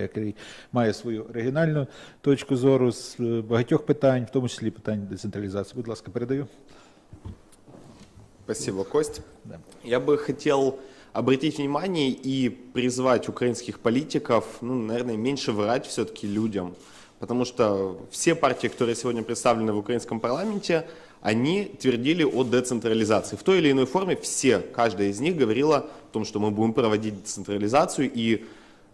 який має свою оригінальну точку зору з е, багатьох питань, в тому числі питань децентралізації. Будь ласка, передаю. Спасибо, Кость. Да. Я бы хотел обратить внимание и призвать украинских политиков, ну, наверное, меньше врать все-таки людям. Потому что все партии, которые сегодня представлены в украинском парламенте, они твердили о децентрализации. В той или иной форме все, каждая из них говорила о том, что мы будем проводить децентрализацию, и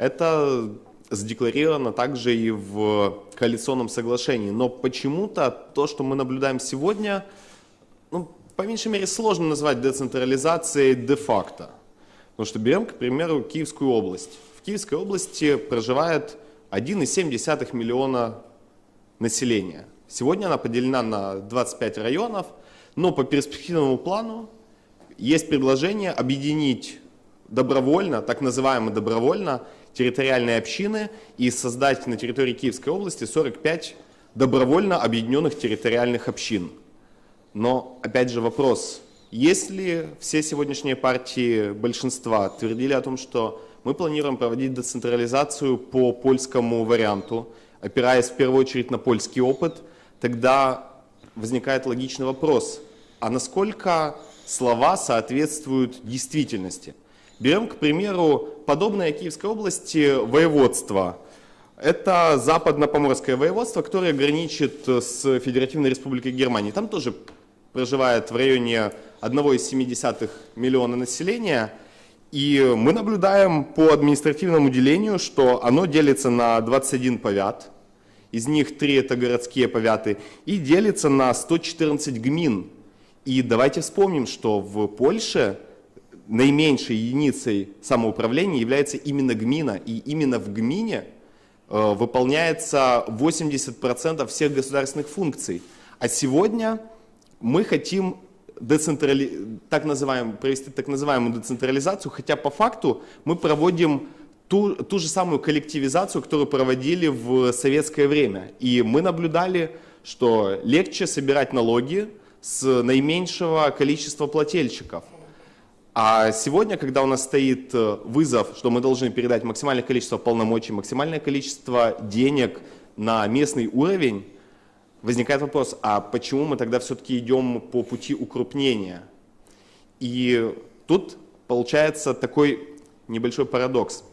это задекларировано также и в коалиционном соглашении. Но почему-то то, что мы наблюдаем сегодня, ну, по меньшей мере, сложно назвать децентрализацией де-факто. Потому что берем, к примеру, Киевскую область. В Киевской области проживает 1,7 миллиона населения. Сегодня она поделена на 25 районов, но по перспективному плану есть предложение объединить добровольно, так называемо добровольно, территориальные общины и создать на территории Киевской области 45 добровольно объединенных территориальных общин. Но, опять же, вопрос, если все сегодняшние партии большинства твердили о том, что мы планируем проводить децентрализацию по польскому варианту, опираясь в первую очередь на польский опыт, тогда возникает логичный вопрос, а насколько слова соответствуют действительности? Берем, к примеру, подобное Киевской области воеводство. Это западно-поморское воеводство, которое граничит с Федеративной Республикой Германии. Там тоже проживает в районе 1,7 миллиона населения. И мы наблюдаем по административному делению, что оно делится на 21 повят, из них 3 это городские повяты, и делится на 114 гмин. И давайте вспомним, что в Польше наименьшей единицей самоуправления является именно гмина, и именно в гмине э, выполняется 80% всех государственных функций. А сегодня мы хотим децентрали... так называем... провести так называемую децентрализацию, хотя по факту мы проводим ту, ту же самую коллективизацию, которую проводили в советское время. И мы наблюдали, что легче собирать налоги с наименьшего количества плательщиков. А сегодня, когда у нас стоит э, вызов, что мы должны передать максимальное количество полномочий, максимальное количество денег на местный уровень, возникает вопрос, а почему мы тогда все-таки идем по пути укрупнения? И тут получается такой небольшой парадокс.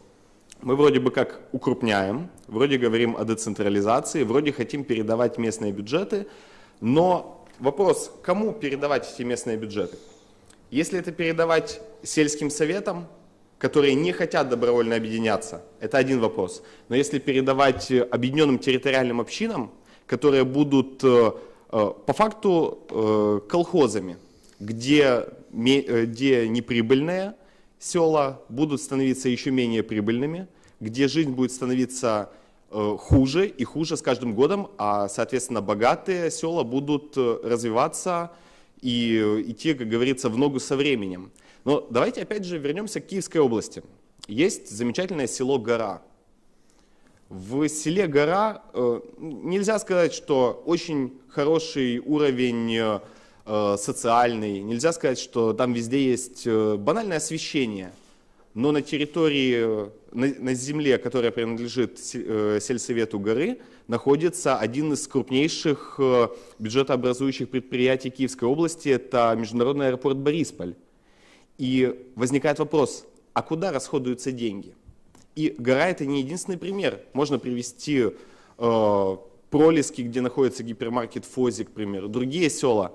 Мы вроде бы как укрупняем, вроде говорим о децентрализации, вроде хотим передавать местные бюджеты, но вопрос, кому передавать эти местные бюджеты? Если это передавать сельским советам, которые не хотят добровольно объединяться, это один вопрос. Но если передавать объединенным территориальным общинам, которые будут э, э, по факту э, колхозами, где, где неприбыльные села будут становиться еще менее прибыльными, где жизнь будет становиться хуже и хуже с каждым годом, а, соответственно, богатые села будут развиваться и идти, как говорится, в ногу со временем. Но давайте опять же вернемся к Киевской области. Есть замечательное село Гора. В селе Гора э, нельзя сказать, что очень хороший уровень э, социальный, нельзя сказать, что там везде есть э, банальное освещение, но на территории, на, на земле, которая принадлежит сельсовету горы, находится один из крупнейших бюджетообразующих предприятий Киевской области, это международный аэропорт Борисполь. И возникает вопрос, а куда расходуются деньги? И гора это не единственный пример. Можно привести э, Пролески, где находится гипермаркет Фози, к примеру, другие села,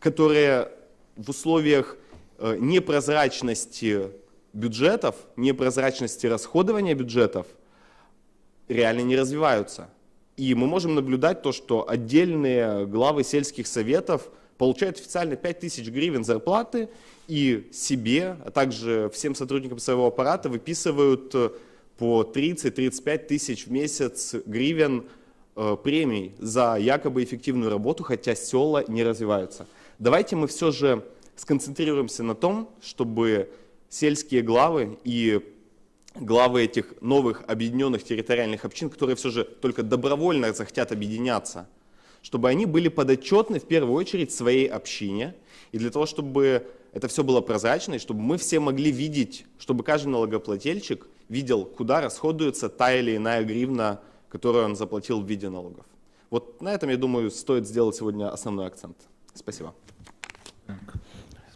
которые в условиях э, непрозрачности бюджетов, непрозрачности расходования бюджетов реально не развиваются. И мы можем наблюдать то, что отдельные главы сельских советов получают официально 5000 гривен зарплаты и себе, а также всем сотрудникам своего аппарата выписывают э, по 30-35 тысяч в месяц гривен э, премий за якобы эффективную работу, хотя села не развиваются. Давайте мы все же сконцентрируемся на том, чтобы сельские главы и главы этих новых объединенных территориальных общин, которые все же только добровольно захотят объединяться, чтобы они были подотчетны в первую очередь своей общине, и для того, чтобы это все было прозрачно, и чтобы мы все могли видеть, чтобы каждый налогоплательщик видел, куда расходуется та или иная гривна, которую он заплатил в виде налогов. Вот на этом, я думаю, стоит сделать сегодня основной акцент. Спасибо. Так,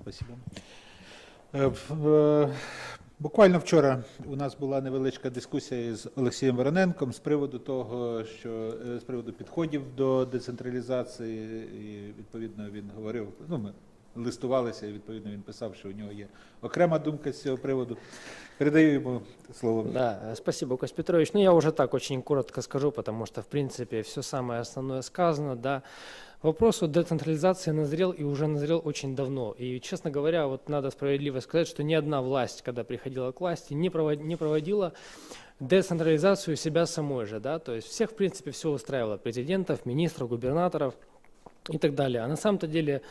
спасибо. Е, е, Буквально вчора у нас була невеличка дискусія з Олексієм Вороненком з приводу того, що е, з приводу підходів до децентралізації, і відповідно він говорив. Ну, ми листувалися, і відповідно він писав, що у нього є окрема думка з цього приводу. Передаю йому слово. Да, спасибо, Кость Петрович. Ну, я уже так очень коротко скажу, потому что, в принципе, все самое основное сказано, да. Вопрос о децентрализации назрел и уже назрел очень давно. И, честно говоря, вот надо справедливо сказать, что ни одна власть, когда приходила к власти, не, провод- не проводила децентрализацию себя самой же, да, то есть всех, в принципе, все устраивало, президентов, министров, губернаторов и так далее. А на самом-то деле,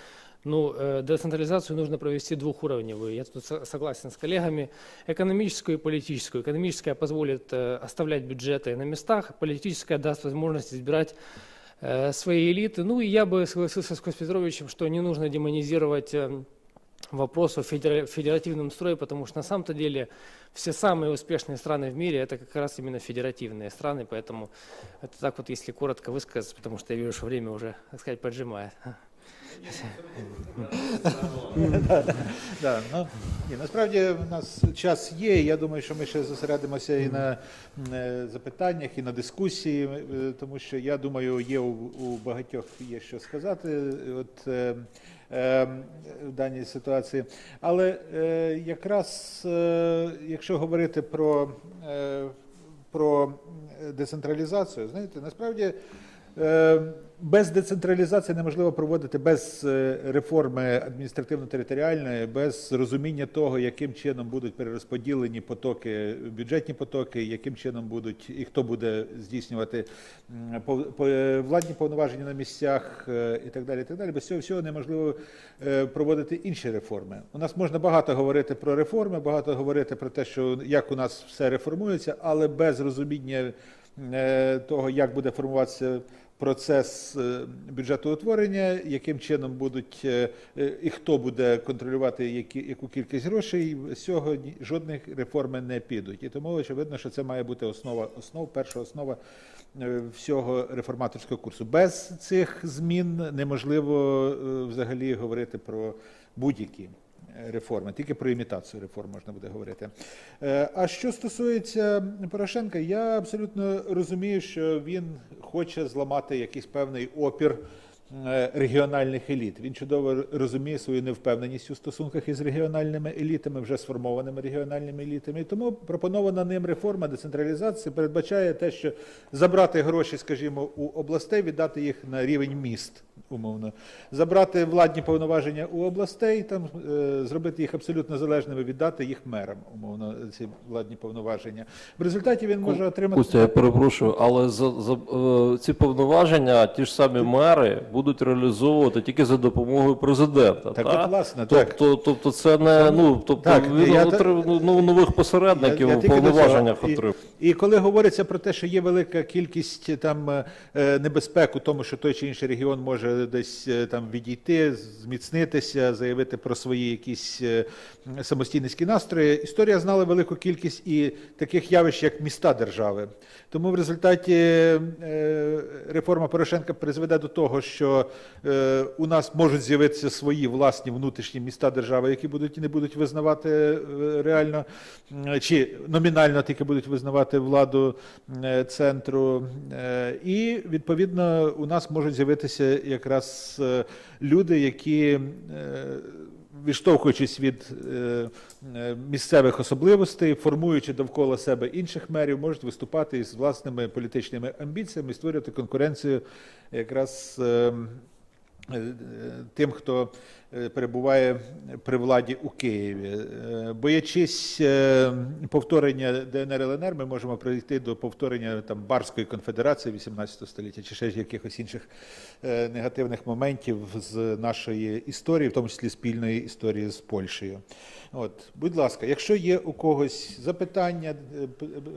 ну, э, децентрализацию нужно провести двухуровневую. Я тут со- согласен с коллегами. Экономическую и политическую. Экономическая позволит э, оставлять бюджеты на местах, политическая даст возможность избирать э, свои элиты. Ну и я бы согласился с Костей Петровичем, что не нужно демонизировать э, вопрос о федера- федеративном строе, потому что на самом-то деле все самые успешные страны в мире это как раз именно федеративные страны, поэтому это так вот, если коротко высказаться, потому что я вижу, что время уже, так сказать, поджимает. Да, ну, ні, насправді в нас час є. Я думаю, що ми ще зосередимося і на е, запитаннях, і на дискусії, е, тому що я думаю, є у, у багатьох є що сказати от, е, е, в даній ситуації. Але е, якраз е, якщо говорити про, е, про децентралізацію, знаєте, насправді. Е, Без децентралізації неможливо проводити без е, реформи адміністративно-територіальної, без розуміння того, яким чином будуть перерозподілені потоки, бюджетні потоки, яким чином будуть і хто буде здійснювати е, владні повноваження на місцях і так далі. І так далі. Без цього всього неможливо проводити інші реформи. У нас можна багато говорити про реформи, багато говорити про те, що як у нас все реформується, але без розуміння того, як буде формуватися процес е, бюджетоутворення, яким чином будуть е, е, і хто буде контролювати які, яку кількість грошей, з цього ні- жодних реформи не підуть. І тому очевидно, що це має бути основа основ, перша основа е, всього реформаторського курсу. Без цих змін неможливо е, взагалі говорити про будь-які е, реформи, тільки про імітацію реформ можна буде говорити. Е, А що стосується Порошенка, я абсолютно розумію, що він хоче зламати якийсь певний опір регіональних еліт. Він чудово розуміє свою невпевненість у стосунках із регіональними елітами, вже сформованими регіональними елітами. І тому пропонована ним реформа децентралізації передбачає те, що забрати гроші, скажімо, у областей, віддати їх на рівень міст, умовно, забрати владні повноваження у областей, там е, зробити їх абсолютно залежними, віддати їх мерам, умовно, ці владні повноваження. В результаті він може отримати Костя, я перепрошую, але за, за е, ці повноваження ті ж самі мери будуть реалізовувати тільки за допомогою президента. Так, та? от, власне, так. тобто, тобто це не ну, тобто Так, він я отри- та- ну, нових посередників у тільки до цього. повноваженнях І- отримав. І коли говориться про те, що є велика кількість там е, е, небезпек у тому, що той чи інший регіон може десь е, там відійти, зміцнитися, заявити про свої якісь самостійницькі настрої, історія знала велику кількість і таких явищ, як міста держави. Тому в результаті реформа Порошенка призведе до того, що е, у нас можуть з'явитися свої власні внутрішні міста держави, які будуть і не будуть визнавати е, реально чи номінально тільки будуть визнавати владу е, центру. Е, І відповідно у нас можуть з'явитися якраз е, люди, які. е, Відштовхуючись від е, е, місцевих особливостей, формуючи довкола себе інших мерів, можуть виступати із власними політичними амбіціями створювати конкуренцію якраз е, е, тим, хто перебуває при владі у Києві. Е, Боячись е, повторення ДНР ЛНР, ми можемо прийти до повторення там Барської конфедерації 18 століття чи ще якихось інших е, негативних моментів з нашої історії, в тому числі спільної історії з Польщею. От, будь ласка, якщо є у когось запитання, е,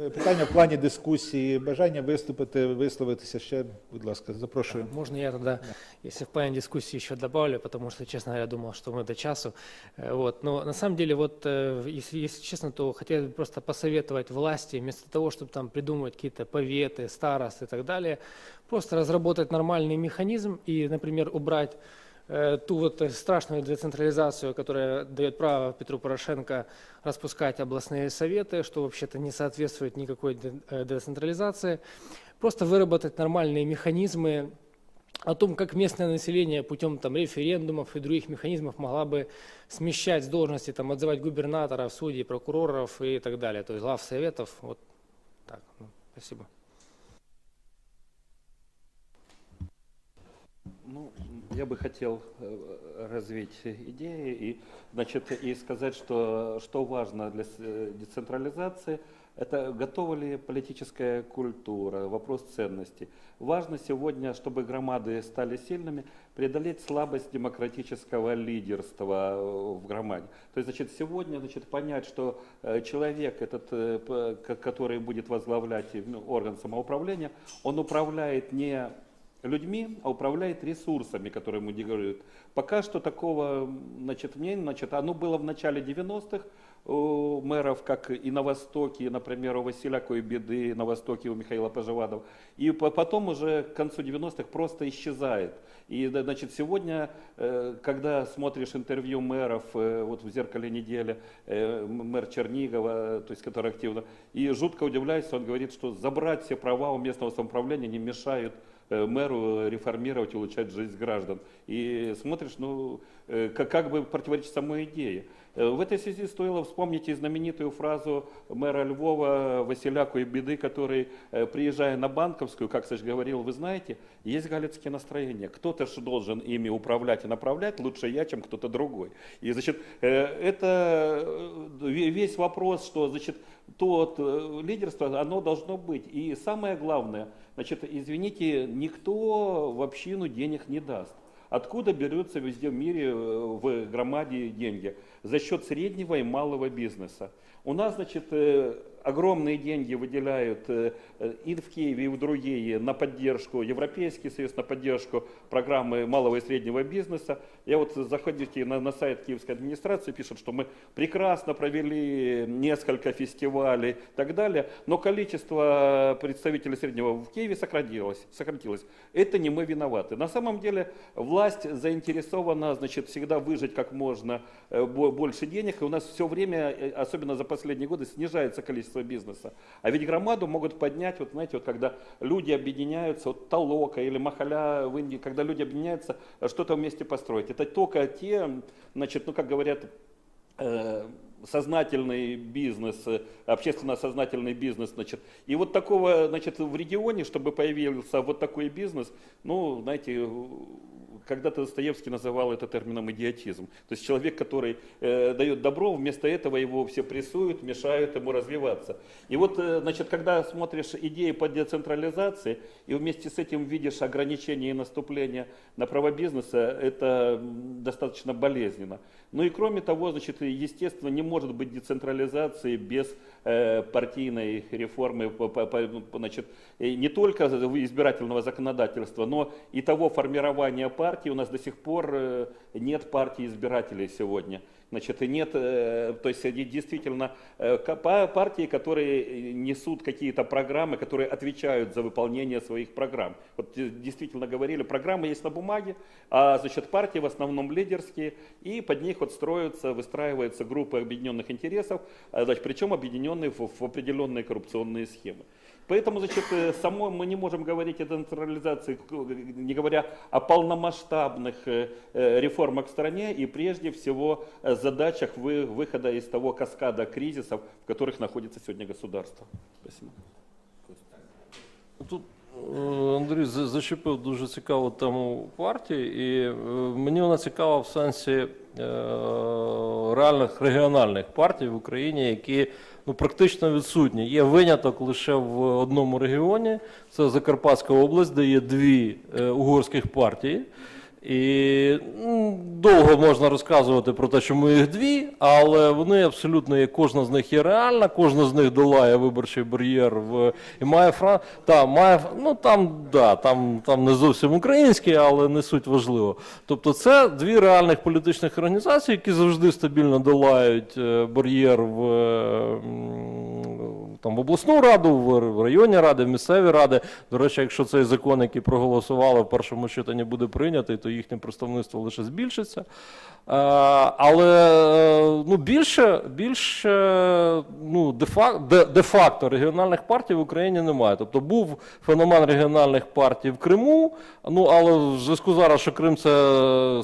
е, питання в плані дискусії, бажання виступити, висловитися ще, будь ласка, запрошую. Можно я тогда, если в плане дискуссии еще добавлю, потому что, честно говоря, думал, что мы до часу. Э, Вот. Но на самом деле, вот, э, если, если честно, то хотел бы просто посоветовать власти, вместо того, чтобы там придумывать какие-то поветы, старосты и так далее, просто разработать нормальный механизм и, например, убрать э, ту вот страшную децентрализацию, которая дает право Петру Порошенко распускать областные советы, что вообще-то не соответствует никакой де- децентрализации. Просто выработать нормальные механизмы о том, как местное население путем там, референдумов и других механизмов могла бы смещать с должности, там, отзывать губернаторов, судей, прокуроров и так далее, то есть глав советов. Вот так. Ну, спасибо. Ну, я бы хотел э, развить идеи и, значит, и сказать, что, что важно для э, децентрализации, это готова ли политическая культура, вопрос ценностей. Важно сегодня, чтобы громады стали сильными, преодолеть слабость демократического лидерства э, в громаде. То есть, значит, сегодня, значит, понять, что э, человек, этот, э, который будет возглавлять орган самоуправления, он управляет не людьми, а управляет ресурсами, которые ему декларируют. Пока что такого, значит, мнения, значит, оно было в начале 90-х мэров, как и на Востоке, например, у Василя Беды, на Востоке у Михаила Пожевадова. И по- потом уже к концу 90-х просто исчезает. И, значит, сегодня, э, когда смотришь интервью мэров, э, вот в «Зеркале недели», э, мэр Чернигова, то есть, который активно, и жутко удивляешься, он говорит, что забрать все права у местного самоуправления не мешают мэру реформировать, улучшать жизнь граждан. И смотришь, ну, э, как, как бы противоречит самой идее. Э, В этой связи стоило вспомнить и знаменитую фразу мэра Львова Василя Беды, который, э, приезжая на Банковскую, как Саш говорил, вы знаете, есть галицкие настроения. Кто-то же должен ими управлять и направлять, лучше я, чем кто-то другой. И, значит, э, это э, ве- весь вопрос, что, значит, то э, лидерство, оно должно быть. И самое главное, значит, извините, никто в общину денег не даст. Откуда берутся везде в мире, э, в громаде деньги? За счет среднего и малого бизнеса. У нас, значит, э, огромные деньги выделяют э, э, и в Киеве, и в другие на поддержку, Европейский Союз на поддержку программы малого и среднего бизнеса. Я вот заходите на, на сайт Киевской администрации, пишут, что мы прекрасно провели несколько фестивалей и так далее, но количество представителей среднего в Киеве сократилось. сократилось. Это не мы виноваты. На самом деле власть заинтересована, значит, всегда выжить как можно э, бо- больше денег, и у нас все время, э, особенно за последние годы, снижается количество бизнеса. А ведь громаду могут поднять, вот знаете, вот когда люди объединяются, вот Толока или Махаля в Индии, когда люди объединяются, что-то вместе построить. Это только те, значит, ну как говорят, э, сознательный бизнес, э, общественно сознательный бизнес, значит. И вот такого, значит, в регионе, чтобы появился вот такой бизнес, ну, знаете, когда-то Достоевский называл это термином идиотизм. То есть человек, который э, дает добро, вместо этого его все прессуют, мешают ему развиваться. И вот, э, значит, когда смотришь идеи по децентрализации, и вместе с этим видишь ограничения и наступления на право бизнеса, это достаточно болезненно. Ну и кроме того, значит, естественно, не может быть децентрализации без э, партийной реформы, значит, и не только избирательного законодательства, но и того формирования партии. У нас до сих пор э, нет партии избирателей сегодня. Значит, и нет, э, то есть действительно э, партии, которые э, несут какие-то программы, которые отвечают за выполнение своих программ. Вот действительно говорили, программы есть на бумаге, а значит партии в основном лидерские, и под них вот строятся, выстраиваются группы объединенных интересов, значит, причем объединенные в, в определенные коррупционные схемы. Поэтому, значит, э, само мы не можем говорить о децентрализации, к- не говоря о полномасштабных э, э, реформах в стране и прежде всего э, задачах вы- выхода из того каскада кризисов, в которых находится сегодня государство. Спасибо. Тут е, Андрій за- зачепив дуже цікаву тему партії, і е, мені вона цікава в сенсі е, реальних регіональних партій в Україні, які ну, практично відсутні. Є виняток лише в одному регіоні, це Закарпатська область, де є дві е, угорських партії. І довго можна розказувати про те, чому їх дві, але вони абсолютно є, кожна з них є реальна, кожна з них долає виборчий бар'єр в і має фра... та, має ну там, да, там, там не зовсім українські, але не суть важливо. Тобто, це дві реальних політичних організації, які завжди стабільно долають е, бар'єр в. Там в обласну раду, в районні ради, в місцеві ради. До речі, якщо цей закон, який проголосували в першому читанні, буде прийнятий, то їхнє представництво лише збільшиться. Е, Але е, ну, більше, більше ну, де-факто, де, регіональних партій в Україні немає. Тобто був феномен регіональних партій в Криму, ну але в зв'язку зараз, що Крим це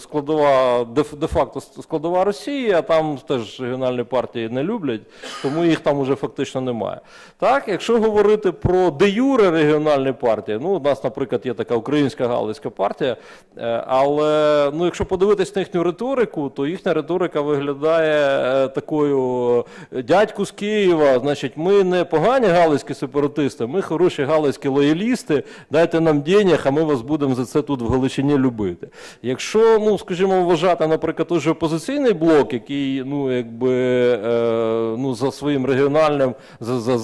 складова, де- де-факто складова Росії, а там теж регіональні партії не люблять, тому їх там уже фактично немає. Так, якщо говорити про де-юре регіональні партії, ну у нас, наприклад, є така українська галицька партія, е, але ну, якщо подивитись на їхню риторику, то їхня риторика виглядає е, такою е, дядьку з Києва, значить, ми не погані галицькі сепаратисти, ми хороші галицькі лоялісти, дайте нам денег, а ми вас будемо за це тут в Галичині любити. Якщо, ну, скажімо, вважати, наприклад, той же опозиційний блок, який, ну, якби, ну, за своїм регіональним, за, за, за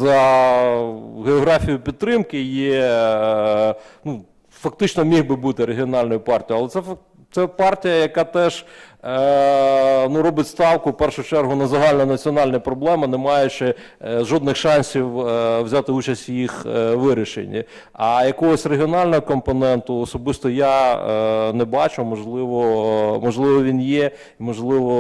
географією підтримки є, е, ну, фактично міг би бути регіональною партією, але це фак- це партія, яка теж е, ну, робить ставку в першу чергу на загальнонаціональні проблеми, не маючи е, жодних шансів е, взяти участь в їх е, вирішенні. А якогось регіонального компоненту особисто я е, не бачу. Можливо, е, можливо, він є, можливо,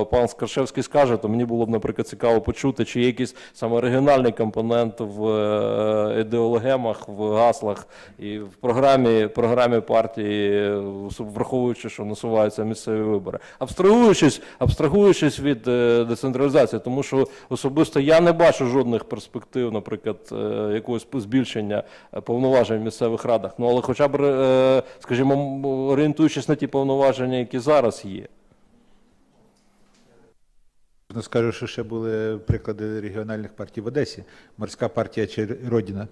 е, пан Скаршевський скаже, то мені було б, наприклад, цікаво почути, чи є якийсь саме регіональний компонент в е, ідеологемах, в гаслах і в програмі, програмі партії, е, враховуючи, що насуваються місцеві вибори. Абстрагуючись, абстрагуючись від е, децентралізації, тому що особисто я не бачу жодних перспектив, наприклад, е, якогось збільшення е, повноважень в місцевих радах. Ну але хоча б, скажімо, орієнтуючись на ті повноваження, які зараз є. Ну, Скажу, що ще були приклади регіональних партій в Одесі. Морська партія чи Родіна.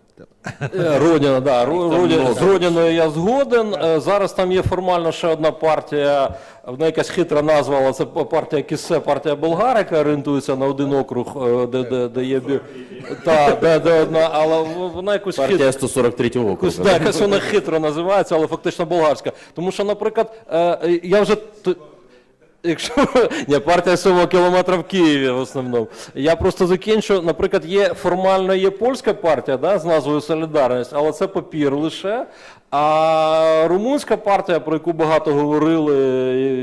Е, Родіна, да. Родіна, з Родіною я згоден. Е, Зараз там є формально ще одна партія, вона якась хитра назва, але це партія Кісе, партія Болгар, яка орієнтується на один округ, е, де, де, де є бі... Та, де, де одна, але вона якось хитра. Партия 143 округа. Якось, да, якось вона хитро називається, але фактично болгарська. Тому що, наприклад, я вже. Якщо ні, партія сьомого кілометра в Києві в основному. Я просто закінчу. Наприклад, є формально є польська партія да, з назвою Солідарність, але це папір лише. А румунська партія, про яку багато говорили,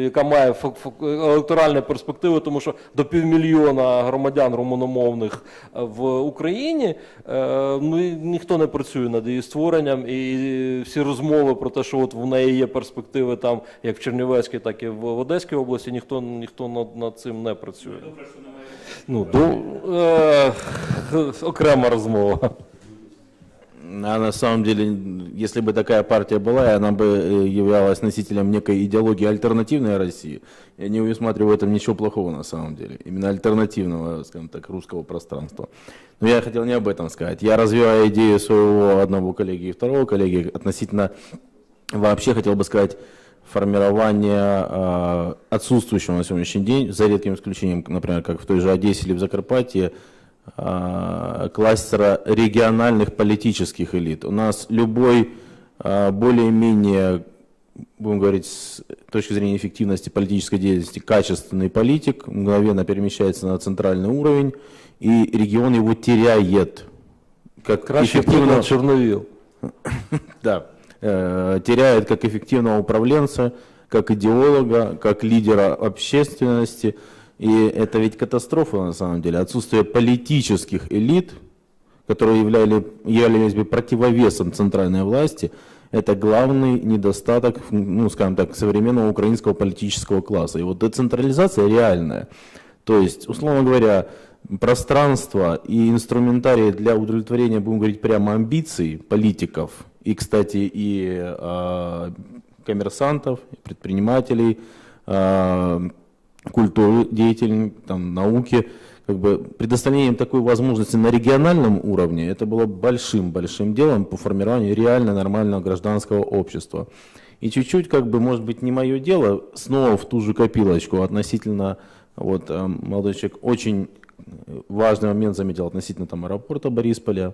яка має електоральні перспективи, тому що до півмільйона громадян румуномовних в Україні, е, ну ніхто не працює над її створенням, і всі розмови про те, що от в неї є перспективи там, як в Чернівецькій, так і в Одеській області, ніхто ніхто над, над цим не працює. Ну, до, е, окрема розмова. А на самом деле, если бы такая партия была, она бы э, являлась носителем некой идеологии альтернативной России, я не усматриваю в этом ничего плохого на самом деле. Именно альтернативного, скажем так, русского пространства. Но я хотел не об этом сказать. Я развиваю идею своего одного коллеги и второго коллеги относительно, вообще хотел бы сказать, формирования э, отсутствующего на сегодняшний день, за редким исключением, например, как в той же Одессе или в Закарпатье, кластера региональных политических элит. У нас любой э, более-менее, будем говорить, с точки зрения эффективности политической деятельности, качественный политик мгновенно перемещается на центральный уровень, и регион его теряет. Как Краще эффективно- Чорновіл. да, э, теряет как эффективного управленца, как идеолога, как лидера общественности. И это ведь катастрофа на самом деле. Отсутствие политических элит, которые являли, являлись бы противовесом центральной власти, это главный недостаток, ну, скажем так, современного украинского политического класса. И вот децентрализация реальная. То есть, условно говоря, пространство и инструментарий для удовлетворения, будем говорить прямо, амбиций политиков, и, кстати, и э, коммерсантов, и предпринимателей, э, культуры деятелей, там, науки, как бы предоставлением такой возможности на региональном уровне, это было большим-большим делом по формированию реально нормального гражданского общества. И чуть-чуть, как бы, может быть, не мое дело, снова в ту же копилочку относительно, вот, э, молодой человек очень важный момент заметил относительно там аэропорта Борисполя,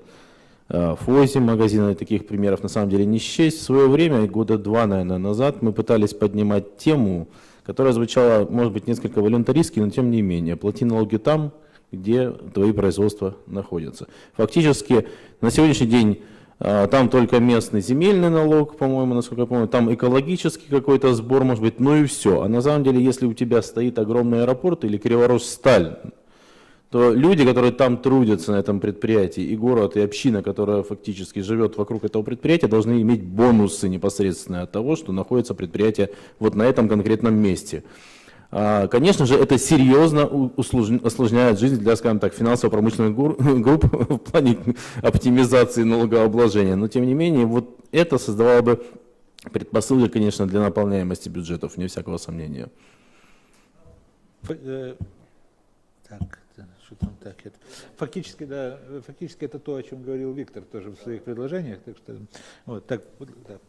э, ФОЗи, магазина, таких примеров на самом деле не счесть. В свое время, года два, наверное, назад, мы пытались поднимать тему, которая звучала, может быть, несколько волюнтаристски, но тем не менее. Плати налоги там, где твои производства находятся. Фактически на сегодняшний день а, там только местный земельный налог, по-моему, насколько я помню, там экологический какой-то сбор, может быть, ну и все. А на самом деле, если у тебя стоит огромный аэропорт или Криворож-Сталь, то люди, которые там трудятся на этом предприятии, и город, и община, которая фактически живет вокруг этого предприятия, должны иметь бонусы непосредственно от того, что находится предприятие вот на этом конкретном месте. А, Конечно же, это серьезно у- услуж- осложняет жизнь для, скажем так, финансово-промышленных групп в плане оптимизации налогообложения. Но, тем не менее, вот это создавало бы предпосылки, конечно, для наполняемости бюджетов, вне всякого сомнения. Э, Так, там так это. Фактически, да, фактически это то, о чем говорил Виктор тоже в своих предложениях. Так что, вот, так, да.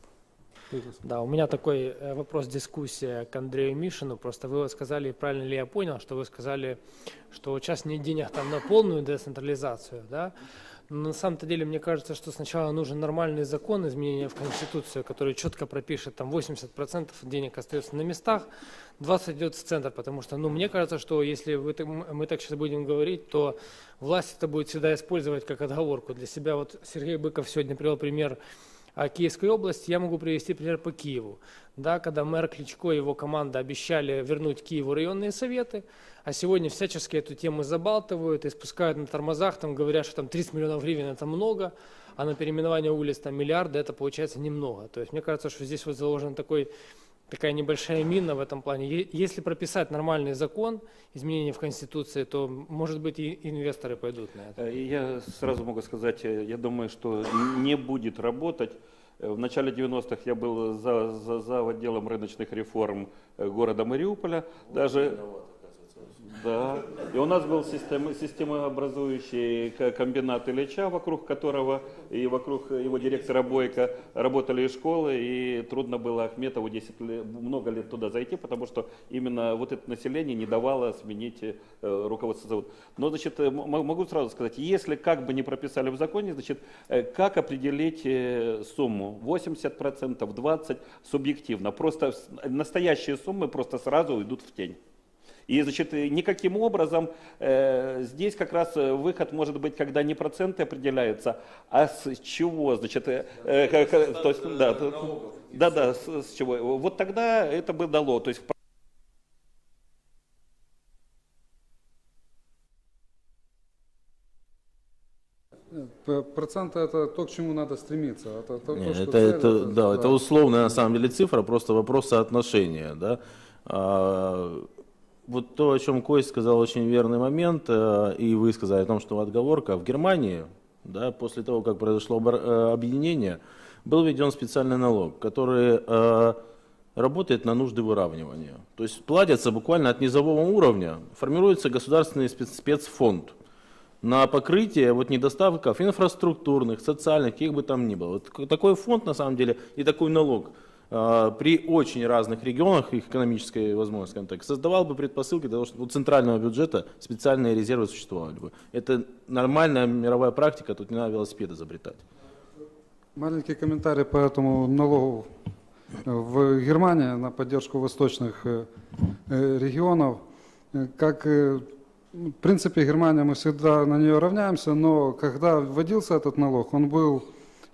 Да, у меня такой э, вопрос, дискуссия к Андрею Мишину. Просто вы сказали, правильно ли я понял, что вы сказали, что сейчас нет денег там на полную децентрализацию, да? Но на самом-то деле, мне кажется, что сначала нужен нормальный закон, изменения в Конституцию, который четко пропишет, там 80% денег остается на местах, 20 идет в центр, потому что, ну, мне кажется, что если вы мы так сейчас будем говорить, то власть это будет всегда использовать как отговорку. Для себя вот Сергей Быков сегодня привел пример а Киевской области, я могу привести пример по Киеву. Да, когда мэр Кличко и его команда обещали вернуть Киеву районные советы, а сегодня всячески эту тему забалтывают и спускают на тормозах, там говорят, что там 30 миллионов гривен это много, а на переименование улиц там миллиарды это получается немного. То есть мне кажется, что здесь вот заложен такой такая небольшая мина в этом плане. Если прописать нормальный закон, изменения в Конституции, то, может быть, и инвесторы пойдут на это. Э, Я сразу могу сказать, э, я думаю, что не будет работать. Э, В начале 90-х я был за, за, за отделом рыночных реформ города Мариуполя. Даже, да. И у нас был система, системообразующий комбинат Ильича, вокруг которого и вокруг его директора Бойко работали и школы, и трудно было Ахметову 10 лет, много лет туда зайти, потому что именно вот это население не давало сменить э, руководство завода. Но, значит, могу сразу сказать, если как бы не прописали в законе, значит, э, как определить э, сумму? 80%, 20% субъективно. Просто настоящие суммы просто сразу уйдут в тень. И, значит, э, никаким образом э, здесь как раз э, выход может быть, когда не проценты определяются, а с чего, значит, э, э, как- э, то есть, да, да, да, с, с чего. Вот тогда это бы дало, то есть П- Проценты это то, к чему надо стремиться. Это, то, Не, то, что это, цель, это- да, это условная на самом деле цифра, просто вопрос соотношения. Да? А, вот то, о чем Кость сказал, очень верный момент, э, и вы сказали о том, что отговорка. В Германии, да, после того, как произошло э, объединение, был введен специальный налог, который э, работает на нужды выравнивания. То есть платятся буквально от низового уровня, формируется государственный спец- спецфонд на покрытие вот недостатков инфраструктурных, социальных, каких бы там ни было. Вот такой фонд на самом деле и такой налог при очень разных регионах их экономической возможности, скажем так, создавал бы предпосылки для того, чтобы у центрального бюджета специальные резервы существовали бы. Это нормальная мировая практика, тут не надо велосипед изобретать. Маленький комментарий по этому налогу. В Германии на поддержку восточных э, э, регионов, э, как э, в принципе Германия, мы всегда на нее равняемся, но когда вводился этот налог, он был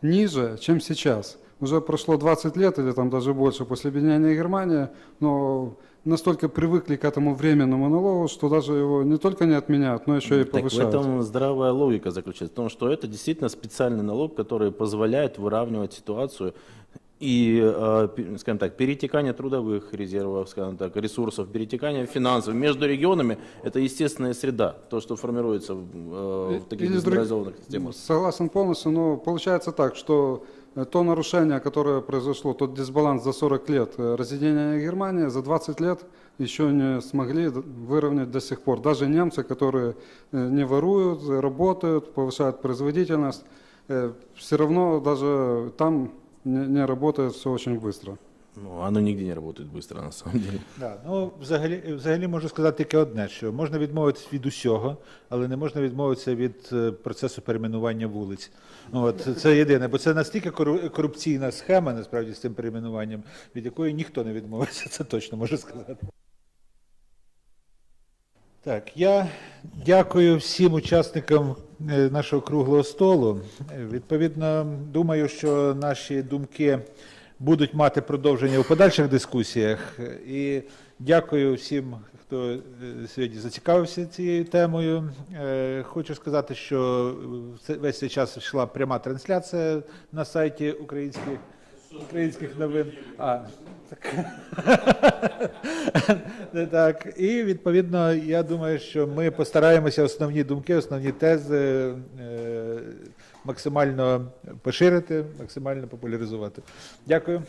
ниже, чем сейчас. Уже прошло 20 лет или там даже больше после объединения Германии, но настолько привыкли к этому временному налогу, что даже его не только не отменяют, но еще и Так в повышают. этом здравая логика заключается, в том, что это действительно специальный налог, который позволяет выравнивать ситуацию и, э, скажем так, перетекание трудовых резервов, скажем так, ресурсов, перетекание финансов между регионами, это естественная среда, то, что формируется в, э, в таких децентрализованных системах. Согласен полностью, но получается так, что то нарушение, которое произошло, тот дисбаланс за 40 лет э, разъединения Германии, за 20 лет еще не смогли выровнять до сих пор. Даже немцы, которые э, не воруют, э, работают, повышают производительность, все равно даже там не работает все очень быстро. Ну, оно нигде не работает быстро, на самом деле. Да, ну, взагалі, взагалі можу сказати тільки одне, що можна відмовитися від усього, але не можна відмовитися від е, процесу перейменування вулиць. От, це єдине, бо це настільки кору- корупційна схема, насправді, з цим перейменуванням, від якої ніхто не відмовиться, це точно можу сказати. Так, я дякую всім учасникам е, нашого круглого столу. Відповідно, думаю, що наші думки будуть мати продовження у подальших дискусіях. І дякую всім, хто е, сьогодні зацікавився цією темою. Е, Хочу сказати, що весь цей час йшла пряма трансляція на сайті українських, українських новин. А, так. Так. І відповідно, я думаю, що ми постараємося основні думки, основні тези е, максимально поширити, максимально популяризувати. Дякую.